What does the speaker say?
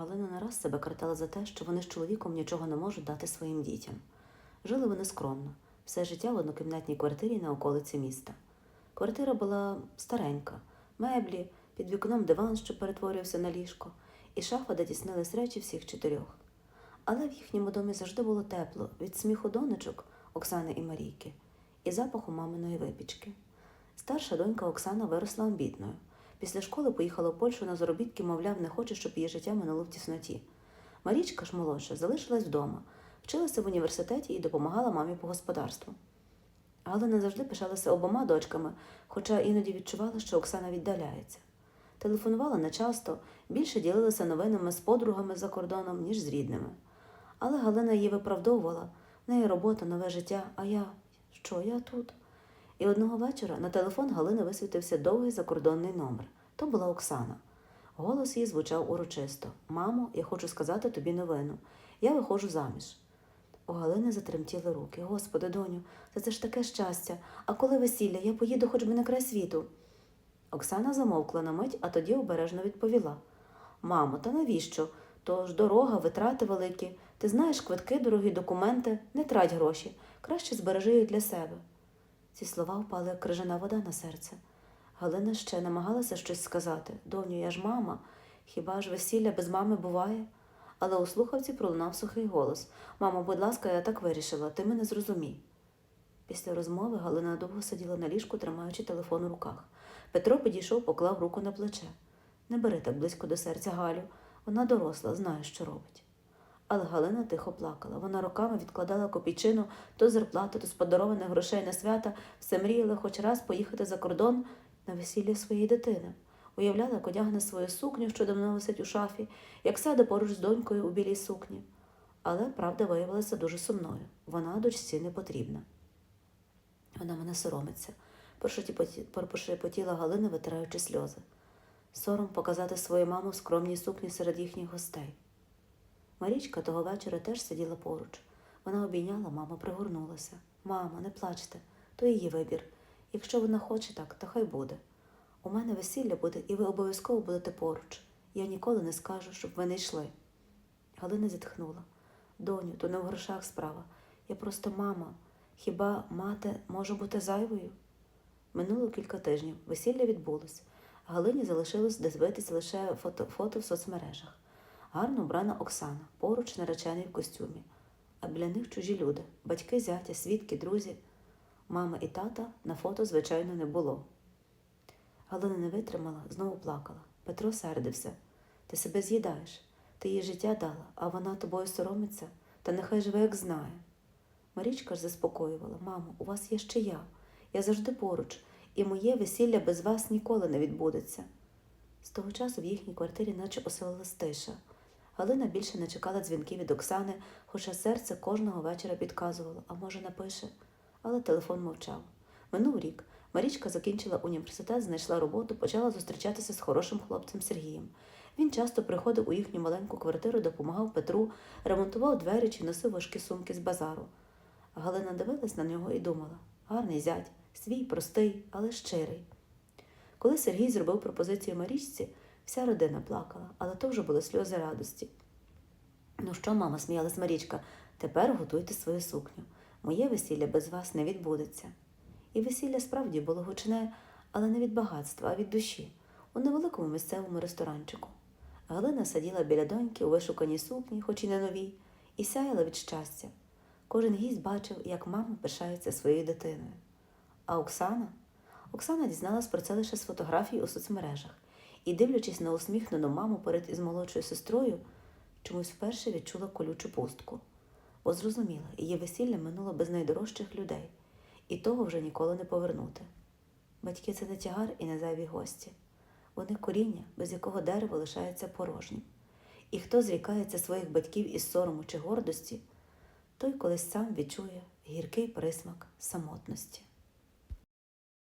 Галина не раз себе картала за те, що вони з чоловіком нічого не можуть дати своїм дітям. Жили вони скромно, все життя в однокімнатній квартирі на околиці міста. Квартира була старенька, меблі, під вікном диван, що перетворився на ліжко, і шафа, де тіснились речі всіх чотирьох. Але в їхньому домі завжди було тепло від сміху донечок Оксани і Марійки і запаху маминої випічки. Старша донька Оксана виросла амбітною. Після школи поїхала в Польщу на заробітки, мовляв, не хоче, щоб її життя минуло в тісноті. Марічка ж молодша залишилась вдома, вчилася в університеті і допомагала мамі по господарству. Галина завжди пишалася обома дочками, хоча іноді відчувала, що Оксана віддаляється. Телефонувала нечасто, більше ділилася новинами з подругами за кордоном, ніж з рідними. Але Галина її виправдовувала в неї робота, нове життя, а я що, я тут? І одного вечора на телефон Галини висвітився довгий закордонний номер. То була Оксана. Голос її звучав урочисто: Мамо, я хочу сказати тобі новину. Я виходжу заміж. У Галини затремтіли руки. Господи, доню, та це ж таке щастя. А коли весілля, я поїду хоч би на край світу. Оксана замовкла на мить, а тоді обережно відповіла: Мамо, та навіщо? То ж дорога, витрати великі. Ти знаєш, квитки, дорогі документи, не трать гроші, краще збережи їх для себе. Ці слова впали, крижана вода на серце. Галина ще намагалася щось сказати. Доню, я ж мама. Хіба ж весілля без мами буває? Але у слухавці пролунав сухий голос Мамо, будь ласка, я так вирішила, ти мене зрозумій. Після розмови Галина довго сиділа на ліжку, тримаючи телефон у руках. Петро підійшов, поклав руку на плече. Не бери так близько до серця Галю. Вона доросла, знає, що робить. Але Галина тихо плакала. Вона роками відкладала копійчину то з зарплати, то з подарованих грошей на свята, все мріяла хоч раз поїхати за кордон на весілля своєї дитини. Уявляла, як одягне свою сукню, що давно висить у шафі, як сяде поруч з донькою у білій сукні. Але правда виявилася дуже сумною. Вона дочці не потрібна. Вона мене соромиться, прошепоті- прошепотіла Галина, витираючи сльози. Сором показати свою маму в скромній сукні серед їхніх гостей. Марічка того вечора теж сиділа поруч. Вона обійняла маму, пригорнулася. Мамо, не плачте, то її вибір. Якщо вона хоче так, то хай буде. У мене весілля буде, і ви обов'язково будете поруч. Я ніколи не скажу, щоб ви не йшли. Галина зітхнула. Доню, то не в грошах справа. Я просто мама. Хіба мати може бути зайвою? Минуло кілька тижнів. Весілля відбулось. Галині залишилось дивитись лише фото, фото в соцмережах. Гарно вбрана Оксана, поруч наречений в костюмі. А біля них чужі люди, батьки, зятя, свідки, друзі. Мами і тата на фото, звичайно, не було. Галина не витримала, знову плакала. Петро сердився. Ти себе з'їдаєш. Ти їй життя дала, а вона тобою соромиться, та нехай живе, як знає. Марічка ж заспокоювала мамо, у вас є ще я. Я завжди поруч, і моє весілля без вас ніколи не відбудеться. З того часу в їхній квартирі наче оселилась тиша. Галина більше не чекала дзвінків від Оксани, хоча серце кожного вечора підказувало, а може, напише. Але телефон мовчав. Минув рік. Марічка закінчила університет, знайшла роботу, почала зустрічатися з хорошим хлопцем Сергієм. Він часто приходив у їхню маленьку квартиру, допомагав Петру, ремонтував двері чи носив важкі сумки з базару. Галина дивилась на нього і думала гарний зять, свій, простий, але щирий. Коли Сергій зробив пропозицію Марічці, вся родина плакала, але то вже були сльози радості. Ну що, мама, сміялась Марічка, тепер готуйте свою сукню. Моє весілля без вас не відбудеться. І весілля справді було гучне, але не від багатства, а від душі, у невеликому місцевому ресторанчику. Галина сиділа біля доньки у вишуканій сукні, хоч і не новій, і сяяла від щастя. Кожен гість бачив, як мама пишається своєю дитиною. А Оксана? Оксана дізналась про це лише з фотографій у соцмережах і, дивлячись на усміхнену маму перед із молодшою сестрою, чомусь вперше відчула колючу пустку, бо зрозуміла, її весілля минуло без найдорожчих людей, і того вже ніколи не повернути. Батьки це не тягар і не зайві гості. Вони коріння, без якого дерево лишається порожнім. І хто зрікається своїх батьків із сорому чи гордості, той колись сам відчує гіркий присмак самотності.